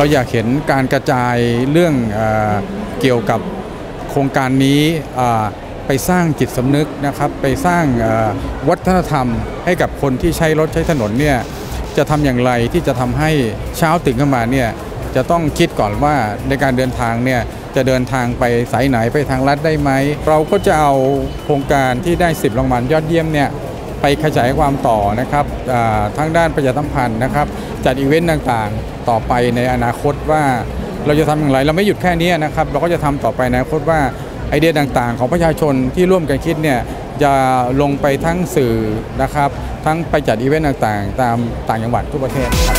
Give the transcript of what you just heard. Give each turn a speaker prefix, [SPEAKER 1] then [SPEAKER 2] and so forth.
[SPEAKER 1] เราอยากเห็นการกระจายเรื่องเอเกี่ยวกับโครงการนี้ไปสร้างจิตสำนึกนะครับไปสร้างวัฒนธรรม ให้กับคนที่ใช้รถใช้ถนนเนี่ยจะทำอย่างไรที่จะทำให้เช้าตื่นขึ้นมาเนี่ยจะต้องคิดก่อนว่าในการเดินทางเนี่ยจะเดินทางไปสายไหนไปทางลัดได้ไหม เราก็จะเอาโครงการที่ได้ 10 รางวัลยอดเยี่ยมเนี่ย ไปขยายความต่อนะครับทั้งด้านประชาสัมพันธ์นะครับ จัดอีเวนต์ต่างๆ ต่อไปในอนาคตว่าเราจะทำอย่างไรเราไม่หยุดแค่นี้นะครับ เราก็จะทำต่อไปในอนาคตว่าไอเดียต่างๆ ของประชาชนที่ร่วมกันคิดเนี่ยจะลงไปทั้งสื่อนะครับ ทั้งไปจัดอีเวนต์ต่างๆ ตามต่างจังหวัดทั่วประเทศครับ